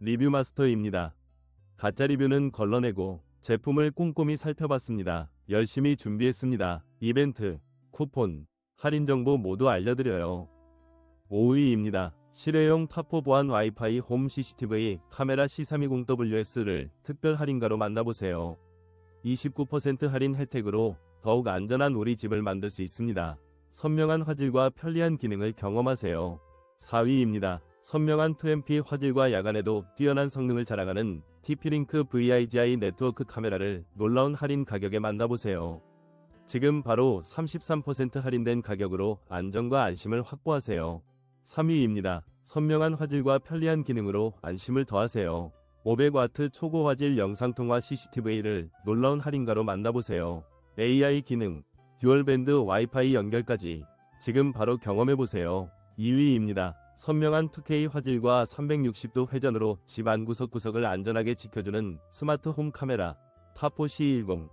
리뷰 마스터입니다. 가짜 리뷰는 걸러내고 제품을 꼼꼼히 살펴봤습니다. 열심히 준비했습니다. 이벤트, 쿠폰, 할인 정보 모두 알려드려요. 5위입니다. 실외용 타포 보안 와이파이 홈 CCTV 카메라 C320WS를 특별 할인가로 만나보세요. 29% 할인 혜택으로 더욱 안전한 우리 집을 만들 수 있습니다. 선명한 화질과 편리한 기능을 경험하세요. 4위입니다. 선명한 2MP 화질과 야간에도 뛰어난 성능을 자랑하는 TP-링크 VIGI 네트워크 카메라를 놀라운 할인 가격에 만나보세요. 지금 바로 33% 할인된 가격으로 안정과 안심을 확보하세요. 3위입니다. 선명한 화질과 편리한 기능으로 안심을 더하세요. 500W 초고 화질 영상통화 CCTV를 놀라운 할인가로 만나보세요. AI 기능, 듀얼밴드 와이파이 연결까지 지금 바로 경험해보세요. 2위입니다. 선명한 2K 화질과 360도 회전으로 집안 구석구석을 안전하게 지켜주는 스마트 홈 카메라 타포 C10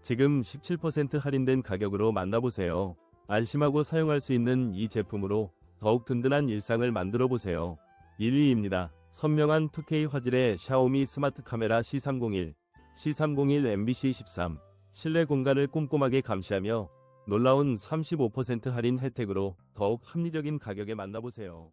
지금 17% 할인된 가격으로 만나보세요. 안심하고 사용할 수 있는 이 제품으로 더욱 든든한 일상을 만들어 보세요. 1위입니다. 선명한 2K 화질의 샤오미 스마트 카메라 C301, C301 MBC13 실내 공간을 꼼꼼하게 감시하며 놀라운 35% 할인 혜택으로 더욱 합리적인 가격에 만나보세요.